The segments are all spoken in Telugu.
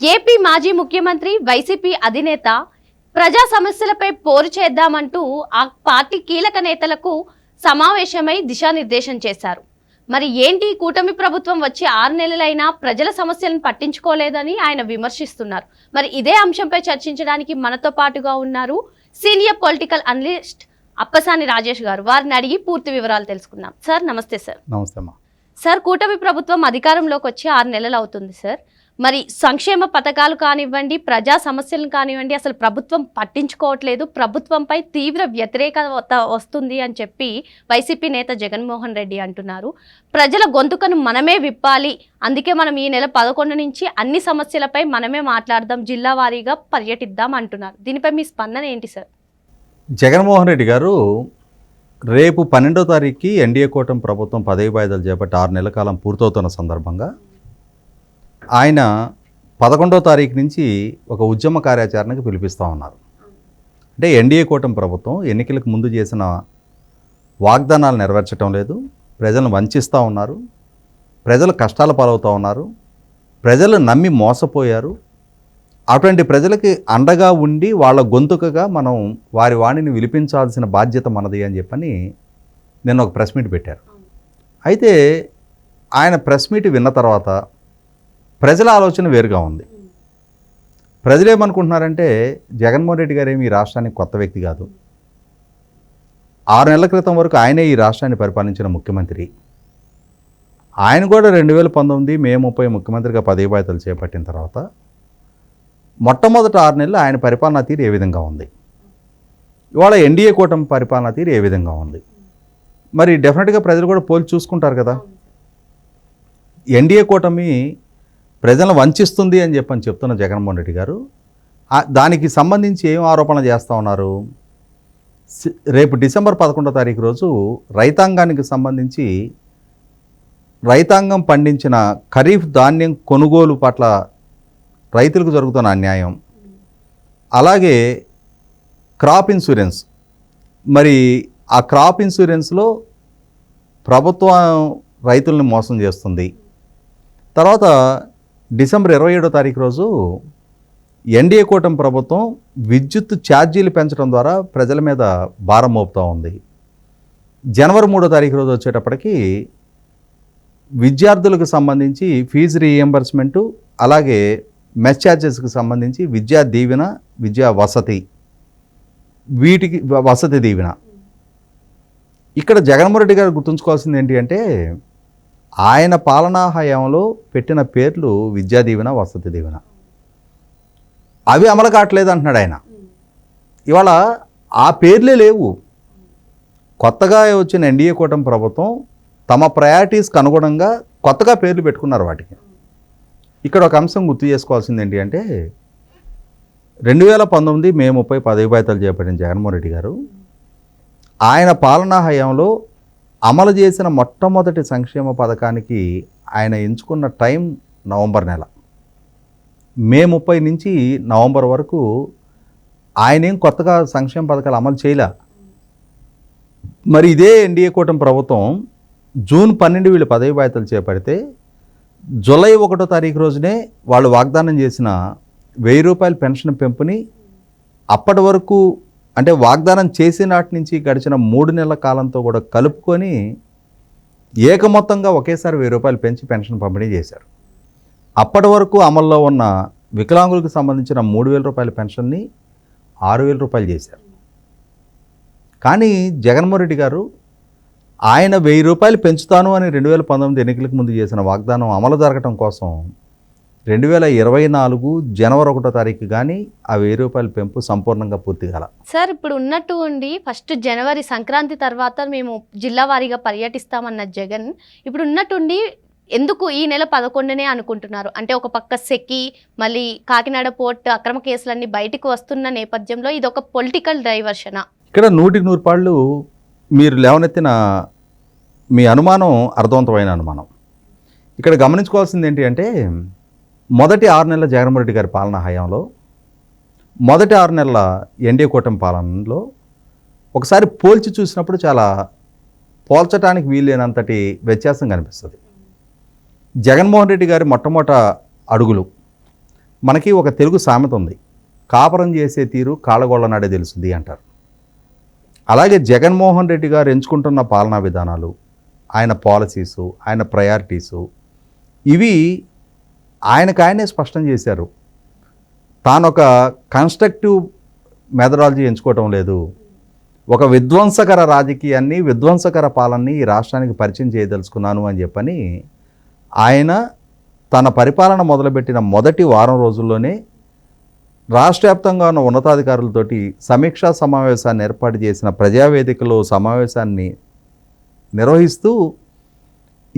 ఏపీ మాజీ ముఖ్యమంత్రి వైసీపీ అధినేత ప్రజా సమస్యలపై పోరు చేద్దామంటూ ఆ పార్టీ కీలక నేతలకు సమావేశమై దిశానిర్దేశం చేశారు. మరి ఏంటి కూటమి ప్రభుత్వం వచ్చి ఆరు నెలలైనా ప్రజల సమస్యలను పట్టించుకోలేదని ఆయన విమర్శిస్తున్నారు. మరి ఇదే అంశంపై చర్చించడానికి మనతో పాటుగా ఉన్నారు senior political analyst Appasani Rajesh garu. వారిని అడిగి పూర్తి వివరాలు తెలుసుకుందాం. సార్ నమస్తే సార్. నమస్తే సార్ కూటమి ప్రభుత్వం అధికారంలోకి వచ్చి ఆరు నెలలు అవుతుంది సార్. మరి సంక్షేమ పథకాలు కానివ్వండి ప్రజా సమస్యలను కానివ్వండి అసలు ప్రభుత్వం పట్టించుకోవట్లేదు. ప్రభుత్వంపై తీవ్ర వ్యతిరేకత వస్తుంది అని చెప్పి వైసీపీ నేత జగన్మోహన్ రెడ్డి అంటున్నారు. ప్రజల గొంతుకను మనమే విప్పాలి. అందుకే మనం ఈ నెల పదకొండు నుంచి అన్ని సమస్యలపై మనమే మాట్లాడదాం జిల్లా వారీగా పర్యటిద్దాం అంటున్నారు. దీనిపై మీ స్పందన ఏంటి సార్? జగన్మోహన్ రెడ్డి గారు రేపు పన్నెండో తారీఖుకి ఎన్డీఏ కూటమి ప్రభుత్వం పదవి వాయిదాలు చేపట్టి ఆరు నెలల కాలం పూర్తవుతున్న సందర్భంగా ఆయన పదకొండో తారీఖు నుంచి ఒక ఉద్యమ కార్యాచరణకు పిలిపిస్తూ ఉన్నారు. అంటే ఎన్డీఏ కూటమి ప్రభుత్వం ఎన్నికలకు ముందు చేసిన వాగ్దానాలు నెరవేర్చడం లేదు. ప్రజలను వంచిస్తూ ఉన్నారు. ప్రజలు కష్టాల పాలవుతూ ఉన్నారు. ప్రజలు నమ్మి మోసపోయారు. అటువంటి ప్రజలకి అండగా ఉండి వాళ్ళ గొంతుకగా మనం వారి వాణిని విలిపించాల్సిన బాధ్యత మనది అని చెప్పని నేను ఒక ప్రెస్ మీట్ పెట్టారు. అయితే ఆయన ప్రెస్ మీట్ విన్న తర్వాత ప్రజల ఆలోచన వేరుగా ఉంది. ప్రజలు ఏమనుకుంటున్నారంటే జగన్మోహన్ రెడ్డి గారు ఏమి ఈ రాష్ట్రానికి కొత్త వ్యక్తి కాదు. ఆరు నెలల క్రితం వరకు ఆయనే ఈ రాష్ట్రాన్ని పరిపాలించిన ముఖ్యమంత్రి. ఆయన కూడా రెండు వేల పంతొమ్మిది మే ముప్పై ముఖ్యమంత్రిగా పదవి బాధ్యతలు చేపట్టిన తర్వాత మొట్టమొదటి ఆరు నెలలు ఆయన పరిపాలనా తీరు ఏ విధంగా ఉంది. ఇవాళ ఎన్డీఏ కూటమి పరిపాలనా తీరు ఏ విధంగా ఉంది. మరి డెఫినెట్గా ప్రజలు కూడా పోల్చి చూసుకుంటారు కదా. ఎన్డీఏ కూటమి ప్రజలను వంచిస్తుంది అని చెప్పని చెప్తున్న జగన్మోహన్ రెడ్డి గారు దానికి సంబంధించి ఏం ఆరోపణ చేస్తూ ఉన్నారు? రేపు డిసెంబర్ పదకొండో తారీఖు రోజు రైతాంగానికి సంబంధించి రైతాంగం పండించిన ఖరీఫ్ ధాన్యం కొనుగోలు పట్ల రైతులకు జరుగుతున్న అన్యాయం అలాగే క్రాప్ ఇన్సూరెన్స్. మరి ఆ క్రాప్ ఇన్సూరెన్స్లో ప్రభుత్వం రైతుల్ని మోసం చేస్తుంది. తర్వాత డిసెంబర్ ఇరవై ఏడో తారీఖు రోజు ఎన్డీఏ కూటమి ప్రభుత్వం విద్యుత్ ఛార్జీలు పెంచడం ద్వారా ప్రజల మీద భారం మోపుతూ ఉంది. జనవరి మూడో తారీఖు రోజు వచ్చేటప్పటికి విద్యార్థులకు సంబంధించి ఫీజు రీఎంబర్స్మెంటు అలాగే మెస్ ఛార్జెస్కి సంబంధించి విద్యా దీవెన విద్యా వసతి వీటికి వసతి దీవెన. ఇక్కడ జగన్మోహన్ రెడ్డి గారు గుర్తుంచుకోవాల్సింది ఏంటి అంటే ఆయన పాలనా హయాంలో పెట్టిన పేర్లు విద్యా దీవెన వసతి దీవెన. అవి అమలు కావట్లేదు అంటున్నాడు ఆయన. ఇవాళ ఆ పేర్లే లేవు. కొత్తగా వచ్చిన ఎన్డీఏ కూటమి ప్రభుత్వం తమ ప్రయారిటీస్కి అనుగుణంగా కొత్తగా పేర్లు పెట్టుకున్నారు వాటికి. ఇక్కడ ఒక అంశం గుర్తు చేసుకోవాల్సింది ఏంటి అంటే రెండు వేల పంతొమ్మిది మే ముప్పై పదవి బాధ్యతలు చేపట్టిన జగన్మోహన్ రెడ్డి గారు ఆయన పాలనా హయాంలో అమలు చేసిన మొట్టమొదటి సంక్షేమ పథకానికి ఆయన ఎంచుకున్న టైం నవంబర్ నెల. మే ముప్పై నుంచి నవంబర్ వరకు ఆయన ఏం కొత్తగా సంక్షేమ పథకాలు అమలు చేయలే. మరి ఇదే ఎన్డీఏ కూటమి ప్రభుత్వం జూన్ పన్నెండు వీళ్ళు పదవి బాధ్యతలు చేపడితే జూలై ఒకటో తారీఖు రోజునే వాళ్ళు వాగ్దానం చేసిన వెయ్యి రూపాయల పెన్షన్ పెంపుని అప్పటి వరకు అంటే వాగ్దానం చేసిన నాటి నుంచి గడిచిన మూడు నెలల కాలంతో కూడా కలుపుకొని ఏకమొత్తంగా ఒకేసారి వెయ్యి రూపాయలు పెంచి పెన్షన్ పంపిణీ చేశారు. అప్పటి వరకు అమల్లో ఉన్న వికలాంగులకు సంబంధించిన మూడు వేల రూపాయల పెన్షన్ని ఆరు వేల రూపాయలు చేశారు. కానీ జగన్మోహన్ రెడ్డి గారు ఆయన వెయ్యి రూపాయలు పెంచుతాను అని రెండు వేల పంతొమ్మిది ఎన్నికలకు ముందు చేసిన వాగ్దానం అమలు జరగటం కోసం రెండు వేల ఇరవై నాలుగు జనవరి ఒకటో తారీఖు కానీ ఆ వెయ్యి రూపాయల పెంపు సంపూర్ణంగా పూర్తి కాల. సార్ ఇప్పుడు ఉన్నట్టు ఉండి ఫస్ట్ జనవరి సంక్రాంతి తర్వాత మేము జిల్లా వారీగా పర్యటిస్తామన్న జగన్ ఇప్పుడు ఉన్నట్టుండి ఎందుకు ఈ నెల పదకొండునే అనుకుంటున్నారు? అంటే ఒక పక్క సెకి మళ్ళీ కాకినాడ పోర్ట్ అక్రమ కేసులన్నీ బయటకు వస్తున్న నేపథ్యంలో ఇది ఒక పొలిటికల్ డైవర్షనా? ఇక్కడ నూటికి నూరు పాళ్ళు మీరు లేవనెత్తిన మీ అనుమానం అర్థవంతమైన అనుమానం. ఇక్కడ గమనించుకోవాల్సింది ఏంటి అంటే మొదటి ఆరు నెలల జగన్మోహన్ రెడ్డి గారి పాలన హయాంలో మొదటి ఆరు నెలల ఎన్డీఏ కూటమి పాలనలో ఒకసారి పోల్చి చూసినప్పుడు చాలా పోల్చడానికి వీలైనంతటి వ్యత్యాసం కనిపిస్తుంది. జగన్మోహన్ రెడ్డి గారి మొట్టమొదట అడుగులు మనకి ఒక తెలుగు సామెత ఉంది కాపరం చేసే తీరు కాళ్ళగోళ్ళ నాడే తెలుస్తుంది అంటారు. అలాగే జగన్మోహన్ రెడ్డి గారు ఎంచుకుంటున్న పాలనా విధానాలు ఆయన పాలసీసు ఆయన ప్రయారిటీసు ఇవి ఆయనకు ఆయనే స్పష్టం చేశారు. తాను ఒక కన్స్ట్రక్టివ్ మెథడాలజీ ఎంచుకోవటం లేదు. ఒక విధ్వంసకర రాజకీయాన్ని విధ్వంసకర పాలనని ఈ రాష్ట్రానికి పరిచయం చేయదలుచుకున్నాను అని చెప్పని ఆయన తన పరిపాలన మొదలుపెట్టిన మొదటి వారం రోజుల్లోనే రాష్ట్ర వ్యాప్తంగా ఉన్న ఉన్నతాధికారులతోటి సమీక్షా సమావేశాన్ని ఏర్పాటు చేసిన ప్రజావేదికలో సమావేశాన్ని నిర్వహిస్తూ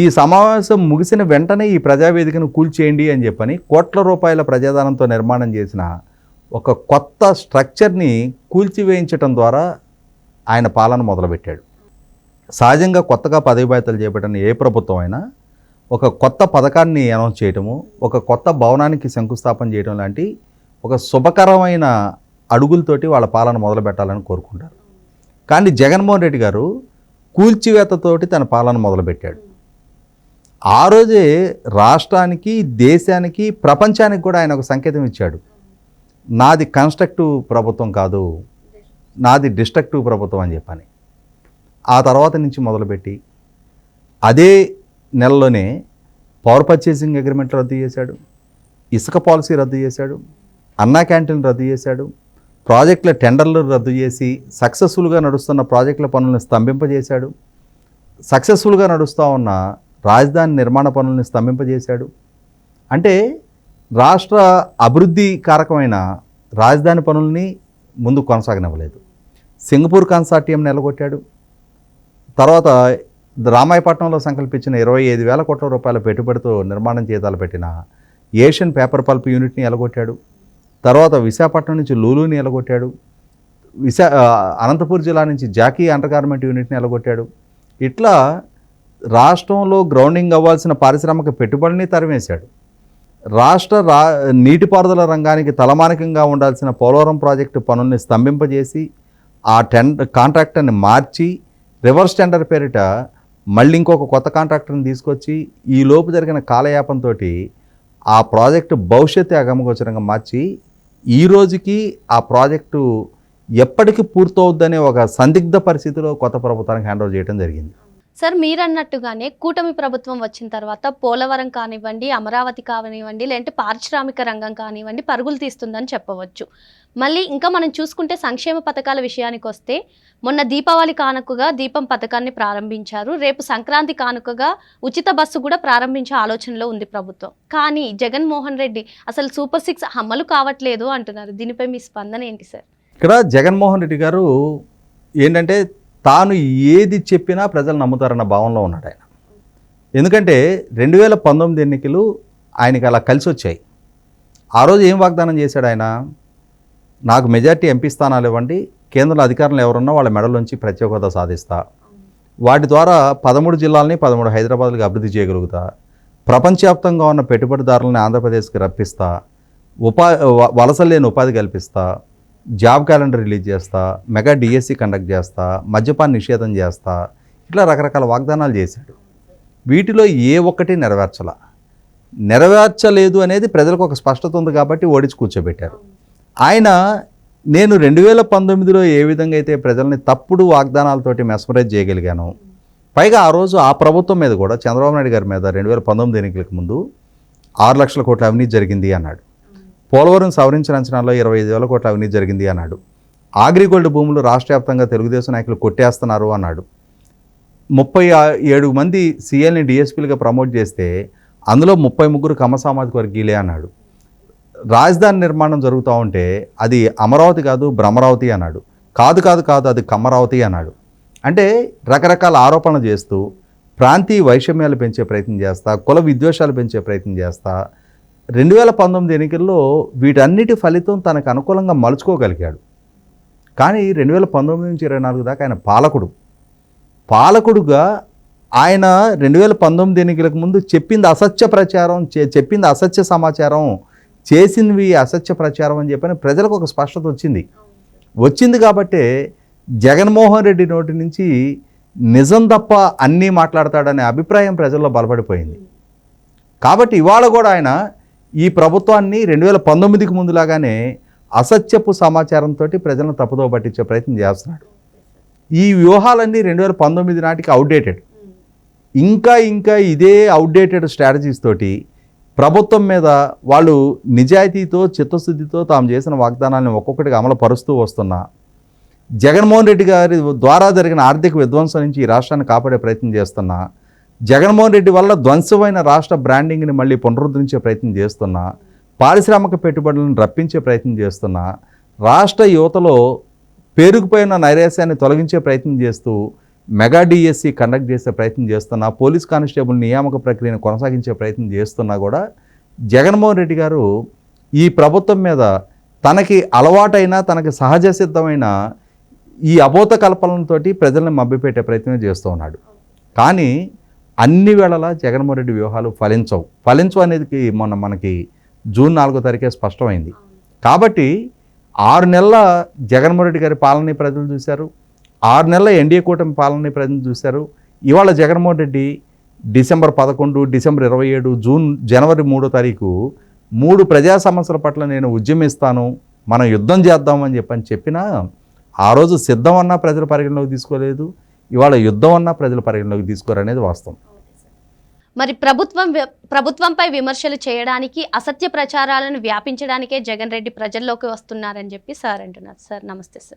ఈ సమావేశం ముగిసిన వెంటనే ఈ ప్రజావేదికను కూల్చేయండి అని చెప్పని కోట్ల రూపాయల ప్రజాధనంతో నిర్మాణం చేసిన ఒక కొత్త స్ట్రక్చర్ని కూల్చివేయించటం ద్వారా ఆయన పాలన మొదలుపెట్టాడు. సహజంగా కొత్తగా పదవి బాధ్యతలు చేపట్టిన ఏ ప్రభుత్వం అయినా ఒక కొత్త పథకాన్ని అనౌన్స్ చేయటము ఒక కొత్త భవనానికి శంకుస్థాపన చేయడం లాంటి ఒక శుభకరమైన అడుగులతోటి వాళ్ళ పాలన మొదలు పెట్టాలని కోరుకుంటారు. కానీ జగన్మోహన్ రెడ్డి గారు కూల్చివేతతోటి తన పాలన మొదలుపెట్టాడు. ఆ రోజే రాష్ట్రానికి దేశానికి ప్రపంచానికి కూడా ఆయన ఒక సంకేతం ఇచ్చాడు. నాది కన్స్ట్రక్టివ్ ప్రభుత్వం కాదు నాది డిస్ట్రక్టివ్ ప్రభుత్వం అని చెప్పని. ఆ తర్వాత నుంచి మొదలుపెట్టి అదే నెలలోనే పవర్ పర్చేసింగ్ అగ్రిమెంట్ రద్దు చేశాడు ఇసుక పాలసీ రద్దు చేశాడు అన్నా క్యాంటీన్ రద్దు చేశాడు ప్రాజెక్టుల టెండర్లు రద్దు చేసి సక్సెస్ఫుల్గా నడుస్తున్న ప్రాజెక్టుల పనులను స్తంభింపజేశాడు. సక్సెస్ఫుల్గా నడుస్తూ ఉన్న రాజధాని నిర్మాణ పనులను స్తంభింపజేశాడు. అంటే రాష్ట్ర అభివృద్ధి కారకమైన రాజధాని పనుల్ని ముందు కొనసాగనివ్వలేదు. సింగపూర్ కన్సార్టియం నెలగొట్టాడు తర్వాత రామాయపట్నంలో సంకల్పించిన ఇరవై ఐదు వేల కోట్ల రూపాయల పెట్టుబడితో నిర్మాణం చేతాలు పెట్టిన ఏషియన్ పేపర్ పల్ప్ యూనిట్ని ఎలగొట్టాడు తర్వాత విశాఖపట్నం నుంచి లూలుని ఎలగొట్టాడు విశా అనంతపూర్ జిల్లా నుంచి జాకీ అండర్ గార్మెంట్ యూనిట్ని ఎలగొట్టాడు ఇట్లా రాష్ట్రంలో గ్రౌండింగ్ అవ్వాల్సిన పారిశ్రామిక పెట్టుబడిని తరిమేశాడు. రాష్ట్ర రా నీటిపారుదల రంగానికి తలమానికంగా ఉండాల్సిన పోలవరం ప్రాజెక్టు పనుల్ని స్తంభింపజేసి ఆ టెండర్ కాంట్రాక్టర్ని మార్చి రివర్స్ టెండర్ పేరిట మళ్ళీ ఇంకొక కొత్త కాంట్రాక్టర్ని తీసుకొచ్చి ఈ లోపు జరిగిన కాలయాపంతో ఆ ప్రాజెక్టు భవిష్యత్తు అగమగోచరంగా మార్చి ఈ రోజుకి ఆ ప్రాజెక్టు ఎప్పటికీ పూర్తవుద్దనే ఒక సందిగ్ధ పరిస్థితిలో కొత్త ప్రభుత్వానికి హ్యాండ్ ఓవర్ చేయడం జరిగింది. సార్ మీరన్నట్టుగానే కూటమి ప్రభుత్వం వచ్చిన తర్వాత పోలవరం కానివ్వండి అమరావతి కానివ్వండి లేదంటే పారిశ్రామిక రంగం కానివ్వండి పరుగులు తీస్తుందని చెప్పవచ్చు. మళ్ళీ ఇంకా మనం చూసుకుంటే సంక్షేమ పథకాల విషయానికి వస్తే మొన్న దీపావళి కానుకగా దీపం పథకాన్ని ప్రారంభించారు. రేపు సంక్రాంతి కానుకగా ఉచిత బస్సు కూడా ప్రారంభించే ఆలోచనలో ఉంది ప్రభుత్వం. కానీ జగన్మోహన్ రెడ్డి అసలు సూపర్ సిక్స్ అమలు కావట్లేదు అంటున్నారు. దీనిపై మీ స్పందన ఏంటి సార్? ఇక్కడ జగన్మోహన్ రెడ్డి గారు ఏంటంటే తాను ఏది చెప్పినా ప్రజలు నమ్ముతారన్న భావంలో ఉన్నాడు ఆయన. ఎందుకంటే రెండు వేల పంతొమ్మిది ఎన్నికలు ఆయనకి అలా కలిసి వచ్చాయి. ఆ రోజు ఏం వాగ్దానం చేశాడు ఆయన? నాకు మెజార్టీ ఎంపీ స్థానాలు ఇవ్వండి కేంద్రంలో అధికారులు ఎవరున్నా వాళ్ళ మెడలోంచి ప్రత్యేక హోదా సాధిస్తా. వాటి ద్వారా పదమూడు జిల్లాలని పదమూడు హైదరాబాద్కి అభివృద్ధి చేయగలుగుతా. ప్రపంచవ్యాప్తంగా ఉన్న పెట్టుబడిదారులని ఆంధ్రప్రదేశ్కి రప్పిస్తా. ఉపా వ- వలస లేని ఉపాధి కల్పిస్తా. జాబ్ క్యాలెండర్ రిలీజ్ చేస్తా మెగా డిఎస్సి కండక్ట్ చేస్తా మద్యపాన్ నిషేధం చేస్తా ఇట్లా రకరకాల వాగ్దానాలు చేశాడు. వీటిలో ఏ ఒక్కటి నెరవేర్చల. నెరవేర్చలేదు అనేది ప్రజలకు ఒక స్పష్టత ఉంది కాబట్టి ఓడించి కూర్చోబెట్టారు. ఆయన నేను రెండు వేల పంతొమ్మిదిలో ఏ విధంగా అయితే ప్రజల్ని తప్పుడు వాగ్దానాలతోటి మెస్మరైజ్ చేయగలిగాను పైగా ఆ రోజు ఆ ప్రభుత్వం మీద కూడా చంద్రబాబు నాయుడు గారి మీద రెండు వేల పంతొమ్మిది ఎన్నికలకు ముందు ఆరు లక్షల కోట్ల అవినీతి జరిగింది అన్నాడు. పోలవరం సవరించిన అంచనాల్లో ఇరవై ఐదు వేల కోట్ల అవినీతి జరిగింది అన్నాడు. ఆగ్రిగోల్డ్ భూములు రాష్ట్ర వ్యాప్తంగా తెలుగుదేశం నాయకులు కొట్టేస్తున్నారు అన్నాడు. ముప్పై ఏడు మంది సీఎల్ని డిఎస్పీలుగా ప్రమోట్ చేస్తే అందులో ముప్పై ముగ్గురు కమ సామాజిక వర్గీయులే అన్నాడు. రాజధాని నిర్మాణం జరుగుతూ ఉంటే అది అమరావతి కాదు భ్రమరావతి అన్నాడు. కాదు కాదు కాదు అది కమ్మరావతి అన్నాడు. అంటే రకరకాల ఆరోపణలు చేస్తూ ప్రాంతీయ వైషమ్యాలు పెంచే ప్రయత్నం చేస్తా కుల విద్వేషాలు పెంచే ప్రయత్నం చేస్తా రెండు వేల పంతొమ్మిది ఎన్నికల్లో వీటన్నిటి ఫలితం తనకు అనుకూలంగా మలుచుకోగలిగాడు. కానీ రెండు వేల పంతొమ్మిది నుంచి ఇరవై నాలుగు దాకా ఆయన పాలకుడు. పాలకుడుగా ఆయన రెండు వేల పంతొమ్మిది ఎన్నికలకు ముందు చెప్పింది అసత్య ప్రచారం చే- చెప్పింది అసత్య సమాచారం చేసినవి అసత్య ప్రచారం అని చెప్పని ప్రజలకు ఒక స్పష్టత వచ్చింది. వచ్చింది కాబట్టే జగన్మోహన్ రెడ్డి నోటి నుంచి నిజం తప్ప అన్నీ మాట్లాడతాడనే అభిప్రాయం ప్రజల్లో బలపడిపోయింది. కాబట్టి ఇవాళ కూడా ఆయన ఈ ప్రభుత్వాన్ని రెండు వేల పంతొమ్మిదికి ముందులాగానే అసత్యపు సమాచారంతో ప్రజలను తప్పుదో పట్టించే ప్రయత్నం చేస్తున్నాడు. ఈ వ్యూహాలన్నీ రెండు వేల పంతొమ్మిది నాటికి అవుట్డేటెడ్ ఇంకా ఇంకా ఇదే అవుట్డేటెడ్ స్ట్రాటజీస్ తోటి ప్రభుత్వం మీద వాళ్ళు నిజాయితీతో చిత్తశుద్ధితో తాము చేసిన వాగ్దానాలను ఒక్కొక్కటిగా అమలు పరుస్తూ వస్తున్నా జగన్మోహన్ రెడ్డి గారి ద్వారా జరిగిన ఆర్థిక విధ్వంసం నుంచి ఈ రాష్ట్రాన్ని కాపాడే ప్రయత్నం చేస్తున్నా జగన్మోహన్ రెడ్డి వల్ల ధ్వంసమైన రాష్ట్ర బ్రాండింగ్ని మళ్ళీ పునరుద్ధరించే ప్రయత్నం చేస్తున్నా పారిశ్రామిక పెట్టుబడులను రప్పించే ప్రయత్నం చేస్తున్నా రాష్ట్ర యువతలో పేరుకుపోయిన నైరాశ్యాన్ని తొలగించే ప్రయత్నం చేస్తూ మెగా డిఎస్సి కండక్ట్ చేసే ప్రయత్నం చేస్తున్నా పోలీస్ కానిస్టేబుల్ నియామక ప్రక్రియను కొనసాగించే ప్రయత్నం చేస్తున్నా కూడా జగన్మోహన్ రెడ్డి గారు ఈ ప్రభుత్వం మీద తనకి అలవాటైన తనకి సహజ సిద్ధమైన ఈ అబోధ కల్పనలతోటి ప్రజల్ని మభ్యపెట్టే ప్రయత్నం చేస్తూ ఉన్నాడు. కానీ అన్ని వేళలా జగన్మోహన్ రెడ్డి వ్యూహాలు ఫలించవు. ఫలించవు అనేది మొన్న మనకి జూన్ నాలుగో తారీఖే స్పష్టమైంది. కాబట్టి ఆరు నెలల జగన్మోహన్ రెడ్డి గారి పాలనని ప్రజలు చూశారు. ఆరు నెలల ఎన్డీఏ కూటమి పాలనని ప్రజలు చూశారు. ఇవాళ జగన్మోహన్ రెడ్డి డిసెంబర్ పదకొండు డిసెంబర్ ఇరవై ఏడు జూన్ జనవరి మూడో తారీఖు మూడు ప్రజా సమస్యల పట్ల నేను ఉద్యమిస్తాను మనం యుద్ధం చేద్దామని చెప్పని చెప్పినా ఆ రోజు సిద్ధం అన్నా ప్రజల పరిగణలోకి తీసుకోలేదు. ఇవాళ యుద్ధం అన్నా ప్రజల పరిగణలోకి తీసుకోరనేది వాస్తవం. మరి ప్రభుత్వం ప్రభుత్వంపై విమర్శలు చేయడానికి అసత్య ప్రచారాలను వ్యాపించడానికే జగన్ రెడ్డి ప్రజల్లోకి వస్తున్నారని చెప్పి సార్ అంటున్నారు. సార్ నమస్తే సార్.